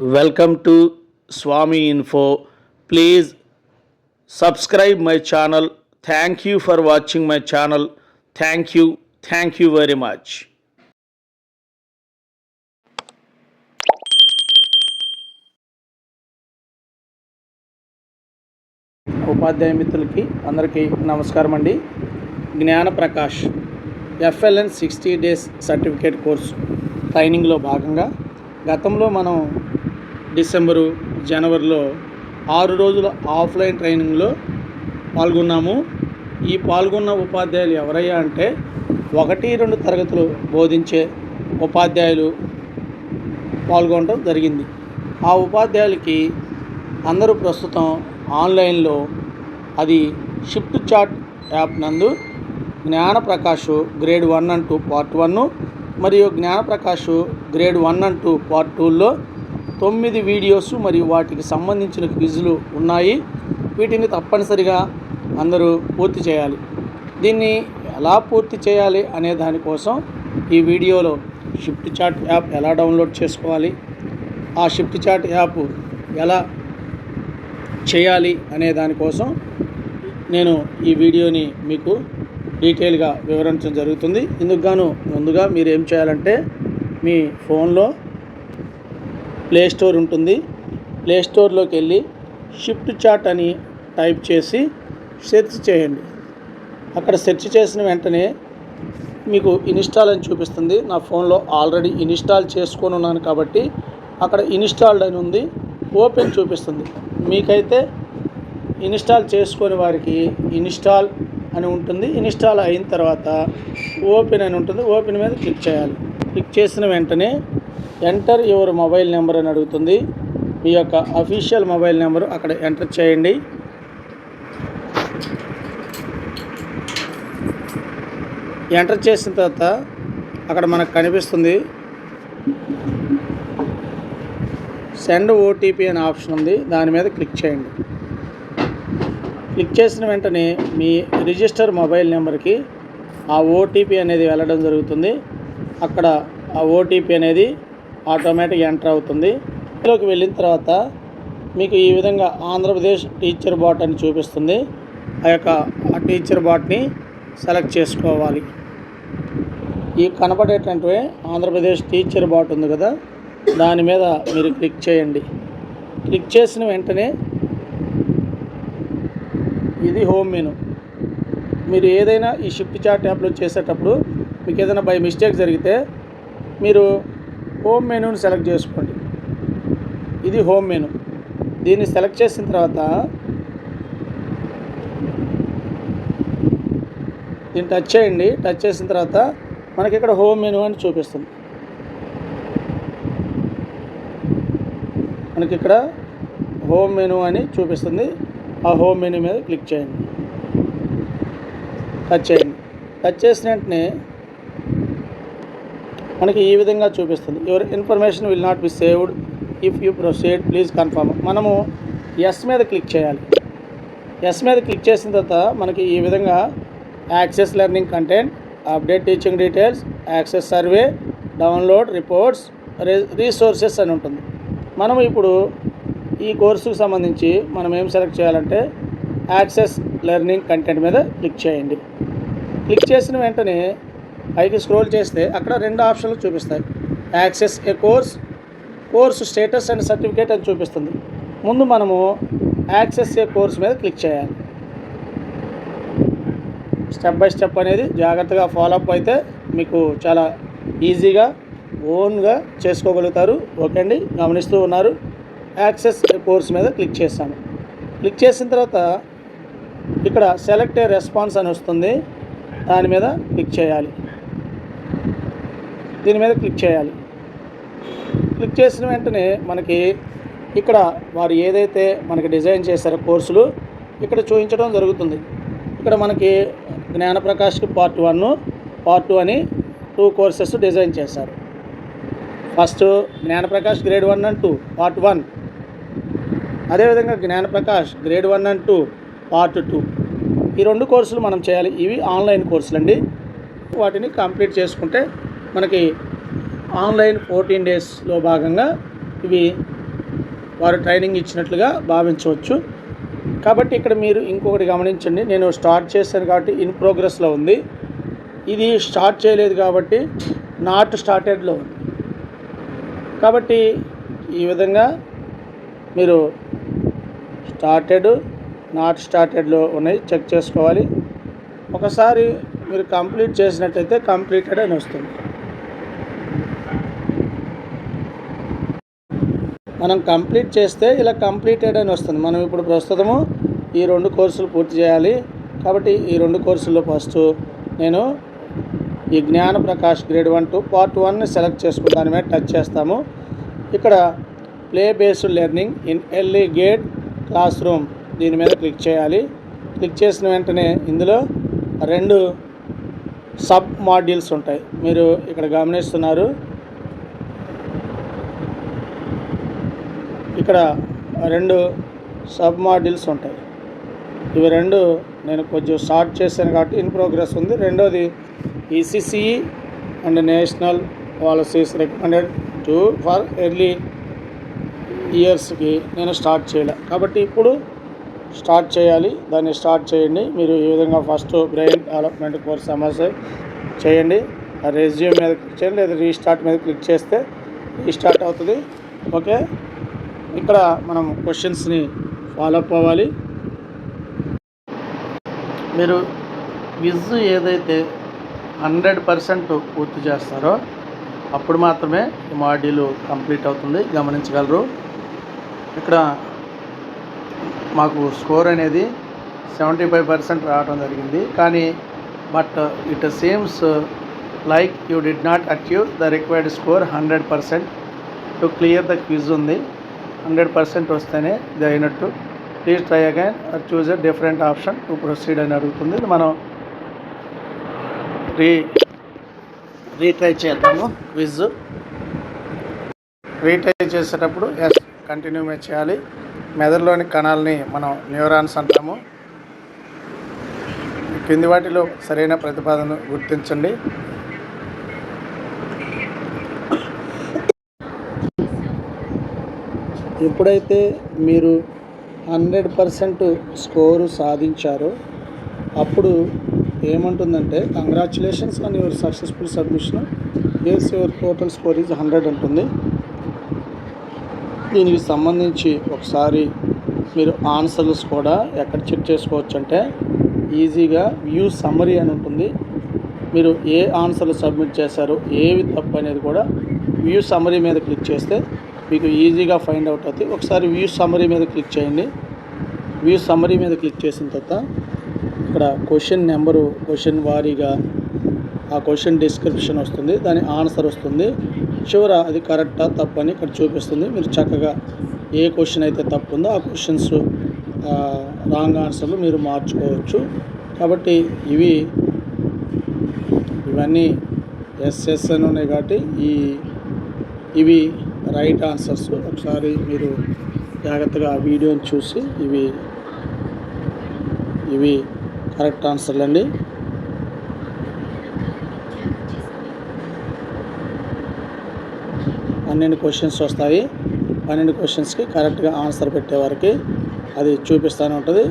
Welcome to Swami info please subscribe my channel thank you for watching my channel thank you thank you very much ఉపాధ్యాయ అందరికీ నమస్కారం అండి. Gnana Prakash FLN sixty days certificate course ట్రైనింగ్లో భాగంగా గతంలో మనం December జనవరిలో ఆరు రోజుల ఆఫ్లైన్ ట్రైనింగ్లో పాల్గొన్నాము. ఈ పాల్గొన్న ఉపాధ్యాయులు ఎవరయ్యా అంటే ఒకటి రెండు తరగతులు బోధించే ఉపాధ్యాయులు పాల్గొనడం జరిగింది. ఆ ఉపాధ్యాయులకి అందరూ ప్రస్తుతం ఆన్లైన్లో అది షిఫ్ట్ చాట్ యాప్ నందు Gnanaprakash grade one and two part one మరియు Gnanaprakash grade one and two part టూలో తొమ్మిది వీడియోస్ మరియు వాటికి సంబంధించిన క్విజులు ఉన్నాయి. వీటిని తప్పనిసరిగా అందరూ పూర్తి చేయాలి. దీన్ని ఎలా పూర్తి చేయాలి అనే దానికోసం ఈ వీడియోలో షిఫ్ట్ చార్ట్ యాప్ ఎలా డౌన్లోడ్ చేసుకోవాలి ఆ షిఫ్ట్ చార్ట్ యాప్ ఎలా చేయాలి అనే దానికోసం నేను ఈ వీడియోని మీకు డీటెయిల్గా వివరించడం జరుగుతుంది. ఇందుకు గాను ముందుగా మీరు ఏం చేయాలంటే మీ ఫోన్లో ప్లే స్టోర్ ఉంటుంది. ప్లే స్టోర్లోకి వెళ్ళి షిఫ్ట్ చాట్ అని టైప్ చేసి సెర్చ్ చేయండి. అక్కడ సెర్చ్ చేసిన వెంటనే మీకు ఇన్స్టాల్ అని చూపిస్తుంది. నా ఫోన్లో ఆల్రెడీ ఇన్స్టాల్ చేసుకొని ఉన్నాను కాబట్టి అక్కడ ఇన్స్టాల్డ్ అని ఉంది. ఓపెన్ చూపిస్తుంది. మీకైతే ఇన్స్టాల్ చేసుకొని వారికి ఇన్స్టాల్ అని ఉంటుంది. ఇన్స్టాల్ అయిన తర్వాత ఓపెన్ అని ఉంటుంది. ఓపెన్ మీద క్లిక్ చేయాలి. క్లిక్ చేసిన వెంటనే ఎంటర్ యువర్ మొబైల్ నెంబర్ అని అడుగుతుంది. మీ యొక్క అఫీషియల్ మొబైల్ నెంబరు అక్కడ ఎంటర్ చేయండి. ఎంటర్ చేసిన తర్వాత అక్కడ మనకు కనిపిస్తుంది. సెండ్ ఓటీపీ అనే ఆప్షన్ ఉంది. దాని మీద క్లిక్ చేయండి. క్లిక్ చేసిన వెంటనే మీ రిజిస్టర్ మొబైల్ నెంబర్కి ఆ ఓటీపీ అనేది వెళ్ళడం జరుగుతుంది. అక్కడ ఆ ఓటీపీ అనేది ఆటోమేటిక్ ఎంటర్ అవుతుంది. ఇందులోకి వెళ్ళిన తర్వాత మీకు ఈ విధంగా ఆంధ్రప్రదేశ్ టీచర్ బాట్ అని చూపిస్తుంది. ఆ యొక్క టీచర్ బాట్ని సెలెక్ట్ చేసుకోవాలి. ఈ కనపడేటటువంటి ఆంధ్రప్రదేశ్ టీచర్ బాట్ ఉంది కదా దాని మీద మీరు క్లిక్ చేయండి. క్లిక్ చేసిన వెంటనే ఇది హోమ్ మెను. మీరు ఏదైనా ఈ షిఫ్ట్ చార్ట్ యాప్లో చేసేటప్పుడు మీకు ఏదైనా బై మిస్టేక్ జరిగితే మీరు హోమ్ మెనూని సెలెక్ట్ చేసుకోండి. ఇది హోమ్ మెనూ. దీన్ని సెలెక్ట్ చేసిన తర్వాత దీన్ని టచ్ చేయండి. టచ్ చేసిన తర్వాత మనకి ఇక్కడ హోమ్ మెనూ అని చూపిస్తుంది. మనకి ఇక్కడ హోమ్ మెనూ అని చూపిస్తుంది. ఆ హోమ్ మెనూ మీద క్లిక్ చేయండి. టచ్ చేయండి. టచ్ చేసిన వెంటనే మనకి ఈ విధంగా చూపిస్తుంది. Your information will not be saved if you proceed please confirm మనము ఎస్ మీద క్లిక్ చేయాలి. ఎస్ మీద క్లిక్ చేసిన తర్వాత మనకి ఈ విధంగా access learning content update teaching details access survey download reports resources అని ఉంటుంది. మనం ఇప్పుడు ఈ కోర్సుకు సంబంధించి మనం ఏం సెలెక్ట్ చేయాలంటే యాక్సెస్ లెర్నింగ్ కంటెంట్ మీద క్లిక్ చేయండి. క్లిక్ చేసిన వెంటనే పైకి స్క్రోల్ చేస్తే అక్కడ రెండు ఆప్షన్లు చూపిస్తాయి. Access a course course status and certificate అని చూపిస్తుంది. ముందు మనము యాక్సెస్ ఏ కోర్స్ మీద క్లిక్ చేయాలి. స్టెప్ బై స్టెప్ అనేది జాగ్రత్తగా ఫాలోఅప్ అయితే మీకు చాలా ఈజీగా ఓన్గా చేసుకోగలుగుతారు. ఓకే అండి గమనిస్తూ ఉన్నారు. యాక్సెస్ కోర్స్ మీద క్లిక్ చేస్తాను క్లిక్ చేసిన తర్వాత ఇక్కడ సెలెక్ట్ ఏ రెస్పాన్స్ అని వస్తుంది. దాని మీద క్లిక్ చేయాలి. దీని మీద క్లిక్ చేయాలి. క్లిక్ చేసిన వెంటనే మనకి ఇక్కడ వారు ఏదైతే మనకి డిజైన్ చేశారో కోర్సులు ఇక్కడ చూపించడం జరుగుతుంది. ఇక్కడ మనకి జ్ఞానప్రకాష్కి పార్ట్ వన్ పార్ట్ టూ అని టూ కోర్సెస్ డిజైన్ చేశారు. First Gnanaprakash grade one and two part one. అదేవిధంగా Gnanaprakash grade one and two part two. ఈ రెండు కోర్సులు మనం చేయాలి. ఇవి ఆన్లైన్ కోర్సులు అండి వాటిని కంప్లీట్ చేసుకుంటే మనకి ఆన్లైన్ ఫోర్టీన్ డేస్లో భాగంగా ఇవి వారు ట్రైనింగ్ ఇచ్చినట్లుగా భావించవచ్చు. కాబట్టి ఇక్కడ మీరు ఇంకొకటి గమనించండి. నేను స్టార్ట్ చేశాను కాబట్టి ఇన్ ప్రోగ్రెస్లో ఉంది. ఇది స్టార్ట్ చేయలేదు కాబట్టి నాట్ స్టార్టెడ్లో ఉంది. కాబట్టి ఈ విధంగా మీరు స్టార్టెడ్ నాట్ స్టార్టెడ్లో ఉన్నాయి. చెక్ చేసుకోవాలి. ఒకసారి మీరు కంప్లీట్ చేసినట్టయితే కంప్లీటెడ్ అని వస్తుంది. మనం కంప్లీట్ చేస్తే ఇలా కంప్లీటెడ్ అని వస్తుంది. మనం ఇప్పుడు ప్రస్తుతము ఈ రెండు కోర్సులు పూర్తి చేయాలి. కాబట్టి ఈ రెండు కోర్సుల్లో ఫస్ట్ నేను ఈ Gnana Prakash grade one to part వన్ని సెలెక్ట్ చేసుకుని దాని మీద టచ్ చేస్తాము. ఇక్కడ play based learning in early grade classroom దీని మీద క్లిక్ చేయాలి. క్లిక్ చేసిన వెంటనే ఇందులో రెండు సబ్ మాడ్యూల్స్ ఉంటాయి. మీరు ఇక్కడ గమనిస్తున్నారు. ఇక్కడ రెండు సబ్ మాడ్యూల్స్ ఉంటాయి. ఇవి రెండు నేను కొంచెం స్టార్ట్ చేశాను కాబట్టి ఇన్ ప్రోగ్రెస్ ఉంది. రెండోది ECCE and national policies recommended to for early ఇయర్స్కి నేను స్టార్ట్ చేయలే. కాబట్టి ఇప్పుడు స్టార్ట్ చేయాలి. దాన్ని స్టార్ట్ చేయండి. మీరు ఈ విధంగా ఫస్ట్ బ్రెయిన్ డెవలప్మెంట్ కోర్స్ సమస్య చేయండి. ఆ రెజ్యూమ్ మీద క్లిక్ చేయండి. లేదా రీస్టార్ట్ మీద క్లిక్ చేస్తే రీస్టార్ట్ అవుతుంది. ఓకే? ఇక్కడ మనం క్వశ్చన్స్ని ఫాలో అప్ అవ్వాలి. మీరు విజ్ ఏదైతే హండ్రెడ్ పర్సెంట్ పూర్తి చేస్తారో అప్పుడు మాత్రమే ఈ మాడ్యూల్ కంప్లీట్ అవుతుంది. గమనించగలరు. ఇక్కడ మాకు స్కోర్ అనేది సెవెంటీ ఫైవ్ పర్సెంట్ రావడం జరిగింది. కానీ but it seems like you did not achieve the required score hundred percent to clear the quiz ఉంది. హండ్రెడ్ పర్సెంట్ వస్తేనే ఇది అయినట్టు. Please try again choose a different option to proceed అని అడుగుతుంది. ఇది మనం రీ రీట్రై చేద్దాము. క్విజ్ రీట్రై చేసేటప్పుడు ఎస్ కంటిన్యూ చేయాలి. మెదడులోని కణాలని మనం న్యూరాన్స్ అంటాము. కింది వాటిలో సరైన ప్రతిపాదన గుర్తించండి. ఎప్పుడైతే మీరు హండ్రెడ్ పర్సెంట్ స్కోరు సాధించారో అప్పుడు ఏమంటుందంటే congratulations on your successful submission yes your total score is hundred ఉంటుంది దీనికి సంబంధించి ఒకసారి మీరు ఆన్సర్స్ కూడా ఎక్కడ చెక్ చేసుకోవచ్చు అంటే ఈజీగా వ్యూ సమ్మరీ అని ఉంటుంది. మీరు ఏ ఆన్సర్లు సబ్మిట్ చేశారు ఏవి తప్పు అనేది కూడా వ్యూ సమ్మరీ మీద క్లిక్ చేస్తే మీకు ఈజీగా ఫైండ్ అవుట్ అవుతుంది. ఒకసారి వ్యూ సమ్మరీ మీద క్లిక్ చేయండి. వ్యూ సమరీ మీద క్లిక్ చేసిన తర్వాత ఇక్కడ క్వశ్చన్ నెంబరు క్వశ్చన్ వారీగా ఆ క్వశ్చన్ డిస్క్రిప్షన్ వస్తుంది. దాని ఆన్సర్ వస్తుంది. చివర అది కరెక్టా తప్పు అని ఇక్కడ చూపిస్తుంది. మీరు చక్కగా ఏ క్వశ్చన్ అయితే తప్పు ఉందో ఆ క్వశ్చన్స్ రాంగ్ ఆన్సర్లు మీరు మార్చుకోవచ్చు. కాబట్టి ఇవి ఇవన్నీ ఎస్ఎస్ అని ఉన్నాయి కాబట్టి ఈ ఇవి రైట్ ఆన్సర్స్ ఒకసారి మీరు జాగ్రత్తగా ఆ వీడియోని చూసి ఇవి ఇవి కరెక్ట్ ఆన్సర్లు అండి. పన్నెండు క్వశ్చన్స్ వస్తాయి. పన్నెండు క్వశ్చన్స్కి కరెక్ట్గా ఆన్సర్ పెట్టే వారికి అది చూపిస్తూనే ఉంటుంది.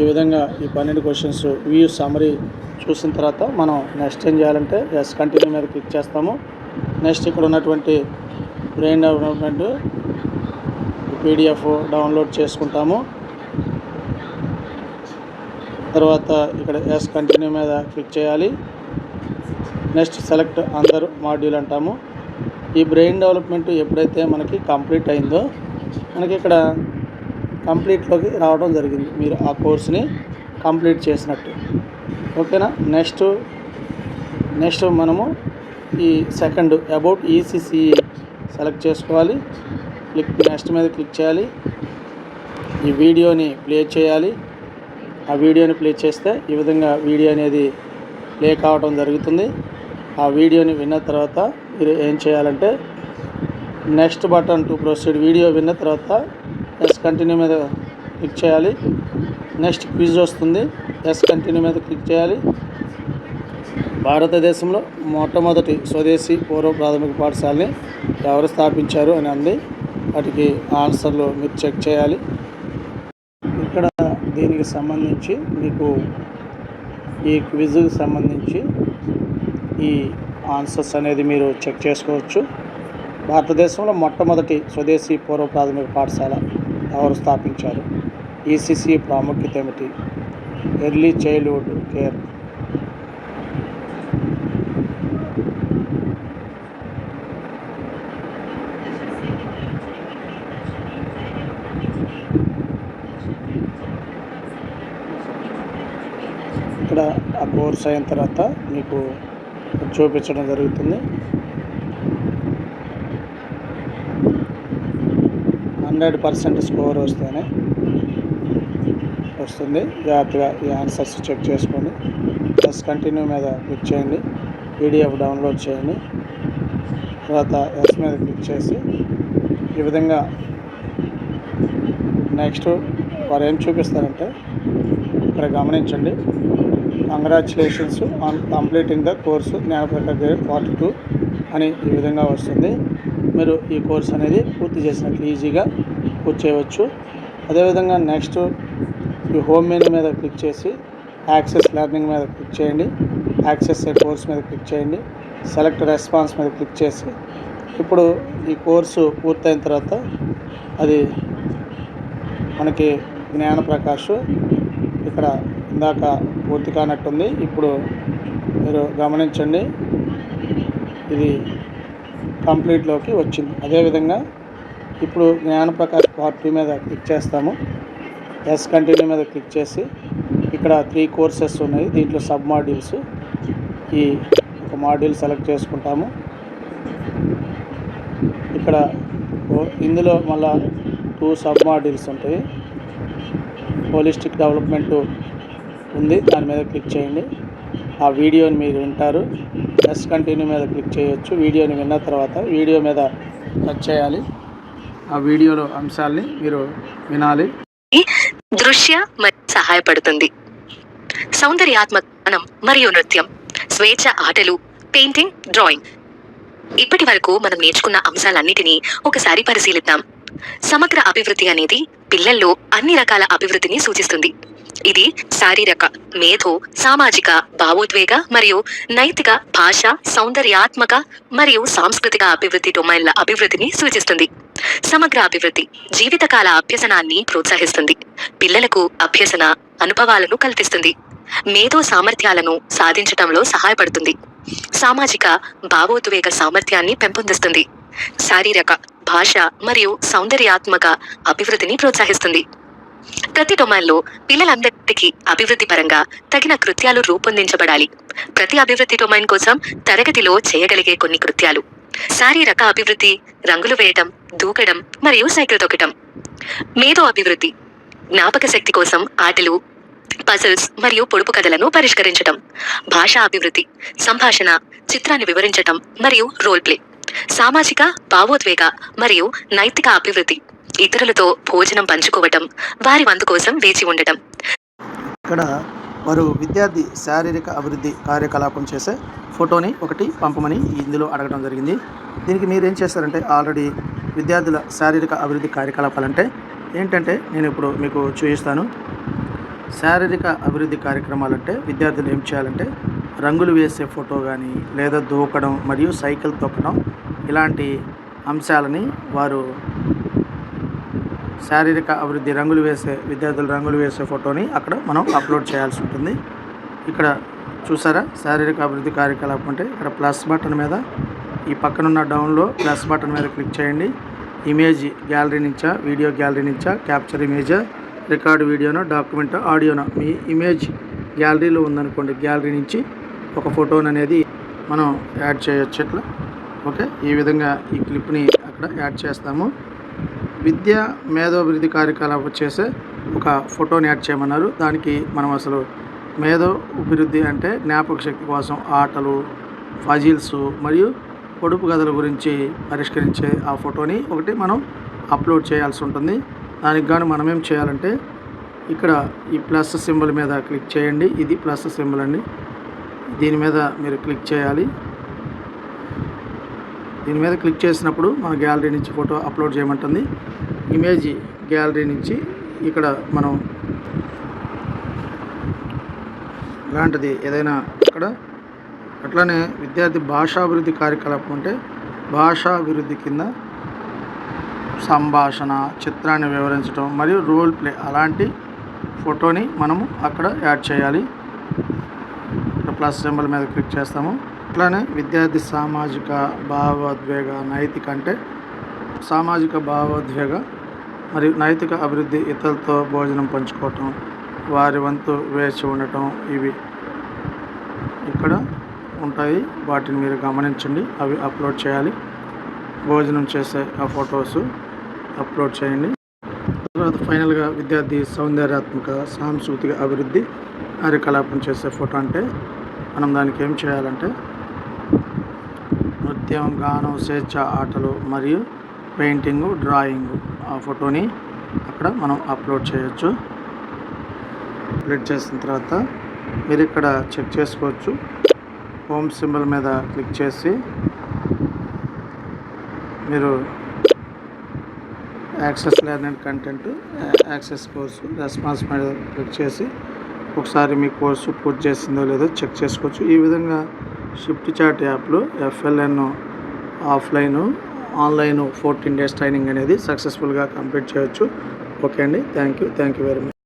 ఈ విధంగా ఈ పన్నెండు క్వశ్చన్స్ వ్యూ సమరీ చూసిన తర్వాత మనం నెక్స్ట్ ఏం చేయాలంటే ఎస్ కంటిన్యూ మీద క్లిక్ చేస్తాము. నెక్స్ట్ ఇక్కడ ఉన్నటువంటి బ్రెయిన్ డెవలప్మెంట్ పీడిఎఫ్ డౌన్లోడ్ చేసుకుంటాము. తర్వాత ఇక్కడ ఎస్ కంటిన్యూ మీద క్లిక్ చేయాలి. నెక్స్ట్ సెలెక్ట్ అందరు మాడ్యూల్ అంటాము. ఈ బ్రెయిన్ డెవలప్మెంట్ ఎప్పుడైతే మనకి కంప్లీట్ అయిందో మనకి ఇక్కడ కంప్లీట్లోకి రావడం జరిగింది. మీరు ఆ కోర్స్ని కంప్లీట్ చేసినట్టు. ఓకేనా? నెక్స్ట్ నెక్స్ట్ మనము ఈ సెకండ్ అబౌట్ ఈసీసీ సెలెక్ట్ చేసుకోవాలి. క్లిక్ నెక్స్ట్ మీద క్లిక్ చేయాలి. ఈ వీడియోని ప్లే చేయాలి. ఆ వీడియోని ప్లే చేస్తే ఈ విధంగా వీడియో అనేది ప్లే కావడం జరుగుతుంది. ఆ వీడియోని విన్న తర్వాత మీరు ఏం చేయాలంటే next button to proceed video విన్న తర్వాత ఎస్ కంటిన్యూ మీద క్లిక్ చేయాలి. నెక్స్ట్ క్విజ్ వస్తుంది. ఎస్ కంటిన్యూ మీద క్లిక్ చేయాలి. భారతదేశంలో మొట్టమొదటి స్వదేశీ పూర్వ ప్రాథమిక పాఠశాలని ఎవరు స్థాపించారు అని అంది. వాటికి ఆన్సర్లు మీరు చెక్ చేయాలి. ఇక్కడ దీనికి సంబంధించి మీకు ఈ క్విజ్కి సంబంధించి ఈ ఆన్సర్స్ అనేది మీరు చెక్ చేసుకోవచ్చు. భారతదేశంలో మొట్టమొదటి స్వదేశీ పూర్వ ప్రాథమిక పాఠశాల ఎవరు స్థాపించారు? ఈసీసీ ప్రాముఖ్యత ఏమిటి? ఎర్లీ చైల్డ్హుడ్ కేర్ ఇక్కడ అవర్స్ అయిన తర్వాత మీకు చూపించడం జరుగుతుంది. హండ్రెడ్ పర్సెంట్ స్కోర్ వస్తేనే వస్తుంది. జాగ్రత్తగా ఈ ఆన్సర్స్ చెక్ చేసుకోండి. ప్లస్ కంటిన్యూ మీద క్లిక్ చేయండి. పీడిఎఫ్ డౌన్లోడ్ చేయండి. తర్వాత ఎస్ మీద క్లిక్ చేసి ఈ విధంగా నెక్స్ట్ వారు ఏం చూపిస్తారంటే ఇక్కడ గమనించండి. Congratulations on completing the course జ్ఞానప్రక grade forty two అని ఈ విధంగా వస్తుంది. మీరు ఈ కోర్స్ అనేది పూర్తి చేసినట్లు ఈజీగా పూర్తి చేయవచ్చు. అదేవిధంగా నెక్స్ట్ ఈ హోమ్ మెయిన్ మీద క్లిక్ చేసి యాక్సెస్ లెర్నింగ్ మీద క్లిక్ చేయండి. యాక్సెస్ కోర్స్ మీద క్లిక్ చేయండి. సెలెక్ట్ రెస్పాన్స్ మీద క్లిక్ చేసి ఇప్పుడు ఈ కోర్సు పూర్తయిన తర్వాత అది మనకి జ్ఞాన ప్రకాష్ ఇక్కడ ఇందాక పూర్తి కానట్టుంది. ఇప్పుడు మీరు గమనించండి. ఇది కంప్లీట్లోకి వచ్చింది. అదేవిధంగా ఇప్పుడు జ్ఞానప్రకాష్ పార్టీ మీద క్లిక్ చేస్తాము. ఎస్ కంటిన్యూ మీద క్లిక్ చేసి ఇక్కడ త్రీ కోర్సెస్ ఉన్నాయి. దీంట్లో సబ్ మాడ్యూల్స్. ఈ ఒక మాడ్యూల్ సెలెక్ట్ చేసుకుంటాము. ఇక్కడ ఇందులో మళ్ళా టూ సబ్ మాడ్యూల్స్ ఉంటాయి. హోలిస్టిక్ డెవలప్మెంట్ ఉంది. దాని మీద క్లిక్ చేయండి. ఆ వీడియోని మీరు వింటారు. ఎస్ కంటిన్యూ మీద క్లిక్ చేయొచ్చు. వీడియోని విన్న తర్వాత వీడియో మీద టచ్ చేయాలి. ఆ వీడియోలో అంశాలని మీరు వినాలి. దృశ్య మరియు సహాయపడుతుంది. సౌందర్యాత్మకం మరియు నృత్యం స్వేచ్ఛ ఆటలు పెయింటింగ్ డ్రాయింగ్. ఇప్పటి వరకు మనం నేర్చుకున్న అంశాలన్నిటినీ ఒకసారి పరిశీలిద్దాం. సమగ్ర అభివృద్ధి అనేది పిల్లల్లో అన్ని రకాల అభివృద్ధిని సూచిస్తుంది. ఇది శారీరక మేధో సామాజిక భావోద్వేగ మరియు నైతిక భాష సౌందర్యాత్మక మరియు సాంస్కృతిక అభివృద్ధి డొమైన్ల అభివృద్ధిని సూచిస్తుంది. సమగ్ర అభివృద్ధి జీవితకాల అభ్యసనాన్ని ప్రోత్సహిస్తుంది. పిల్లలకు అభ్యసన అనుభవాలను కల్పిస్తుంది. మేధో సామర్థ్యాలను సాధించటంలో సహాయపడుతుంది. సామాజిక భావోద్వేగ సామర్థ్యాన్ని పెంపొందిస్తుంది. శారీరక భాష మరియు సౌందర్యాత్మక అభివృద్ధిని ప్రోత్సహిస్తుంది. ప్రతి డొమైన్లో పిల్లలందరికీ అభివృద్ధి పరంగా తగిన కృత్యాలు రూపొందించబడాలి. ప్రతి అభివృద్ధి డొమైన్ కోసం తరగతిలో చేయగలిగే కొన్ని కృత్యాలు. శారీరక అభివృద్ధి రంగులు వేయటం దూకడం మరియు సైకిల్ తొక్కటం. మేధో అభివృద్ధి జ్ఞాపక శక్తి కోసం ఆటలు పజిల్స్ మరియు పొడుపు కథలను పరిష్కరించటం. భాషా అభివృద్ధి సంభాషణ చిత్రాన్ని వివరించటం మరియు రోల్ ప్లే. సామాజిక భావోద్వేగ మరియు నైతిక అభివృద్ధి. ఇతరులతో భోజనం పంచుకోవటం వారి వంతు కోసం వేచి ఉండటం. ఇక్కడ వారు విద్యార్థి శారీరక అభివృద్ధి కార్యకలాపం చేసే ఫోటోని ఒకటి పంపమని ఇందులో అడగడం జరిగింది. దీనికి మీరు ఏం చేస్తారంటే ఆల్రెడీ విద్యార్థుల శారీరక అభివృద్ధి కార్యకలాపాలంటే ఏంటంటే నేను ఇప్పుడు మీకు చూపిస్తాను. శారీరక అభివృద్ధి కార్యక్రమాలంటే విద్యార్థులు ఏం చేయాలంటే రంగులు వేసే ఫోటో కానీ లేదా దూకడం మరియు సైకిల్ తొక్కడం ఇలాంటి అంశాలని వారు శారీరక అభివృద్ధి రంగులు వేసే విద్యార్థులు రంగులు వేసే ఫోటోని అక్కడ మనం అప్లోడ్ చేయాల్సి ఉంటుంది. ఇక్కడ చూసారా? శారీరక అభివృద్ధి కార్యకలాపం అంటే ఇక్కడ ప్లస్ బటన్ మీద ఈ పక్కనున్న డౌన్లో ప్లస్ బటన్ మీద క్లిక్ చేయండి. ఇమేజ్ గ్యాలరీ నుంచా వీడియో గ్యాలరీ నుంచా క్యాప్చర్ ఇమేజ్ రికార్డ్ వీడియోనో డాక్యుమెంట్ ఆడియోనో మీ ఇమేజ్ గ్యాలరీలో ఉందనుకోండి గ్యాలరీ నుంచి ఒక ఫోటోని అనేది మనం యాడ్ చేయొచ్చు ఇట్లా. ఓకే? ఈ విధంగా ఈ క్లిప్ని అక్కడ యాడ్ చేస్తాము. విద్య మేధోభివృద్ధి కార్యకలాపం చేసే ఒక ఫోటోని యాడ్ చేయమన్నారు. దానికి మనం అసలు మేధో అభివృద్ధి అంటే జ్ఞాపక శక్తి కోసం ఆటలు ఫజిల్స్ మరియు పొడుపు కథల గురించి పరిష్కరించే ఆ ఫోటోని ఒకటి మనం అప్లోడ్ చేయాల్సి ఉంటుంది. దానికి గాను మనం ఏం చేయాలంటే ఇక్కడ ఈ ప్లస్ సింబల్ మీద క్లిక్ చేయండి. ఇది ప్లస్ సింబల్ అండి. దీని మీద మీరు క్లిక్ చేయాలి. దీని మీద క్లిక్ చేసినప్పుడు మన గ్యాలరీ నుంచి ఫోటో అప్లోడ్ చేయమంటుంది. ఇమేజ్ గ్యాలరీ నుంచి ఇక్కడ మనం ఇలాంటిది ఏదైనా ఇక్కడ అట్లానే విద్యార్థి భాషాభివృద్ధి కార్యకలాపం అంటే భాషాభివృద్ధి కింద సంభాషణ చిత్రాన్ని వివరించడం మరియు రోల్ ప్లే అలాంటి ఫోటోని మనము అక్కడ యాడ్ చేయాలి. ప్లస్ సింబల్ మీద క్లిక్ చేస్తాము. అట్లానే విద్యార్థి సామాజిక భావోద్వేగ నైతిక అంటే సామాజిక భావోద్వేగ మరియు నైతిక అభివృద్ధి ఇతరులతో భోజనం పంచుకోవటం వారి వంతు వేచి ఉండటం ఇవి ఇక్కడ ఉంటాయి. వాటిని మీరు గమనించండి అవి అప్లోడ్ చేయాలి. భోజనం చేసే ఆ ఫొటోస్ అప్లోడ్ చేయండి. తర్వాత ఫైనల్గా విద్యార్థి సౌందర్యాత్మక సాంస్కృతిక అభివృద్ధి కార్యకలాపం చేసే ఫోటో అంటే మనం దానికి ఏం చేయాలంటే నృత్యం గానం స్వేచ్ఛ ఆటలు మరియు పెయింటింగు డ్రాయింగు. ఆ ఫోటోని అక్కడ మనం అప్లోడ్ చేయొచ్చు. అప్లోడ్ చేసిన తర్వాత మీరు ఇక్కడ చెక్ చేసుకోవచ్చు. హోమ్ సింబల్ మీద క్లిక్ చేసి మీరు access learning content access course response మీద క్లిక్ చేసి ఒకసారి మీ కోర్సు పూర్తి చేసిందో లేదో చెక్ చేసుకోవచ్చు. ఈ విధంగా షిఫ్ట్ చాట్ యాప్లో FLN offline online fourteen days training అనేది సక్సెస్ఫుల్గా కంప్లీట్ చేయొచ్చు. ఓకే అండి. Thank you thank you very much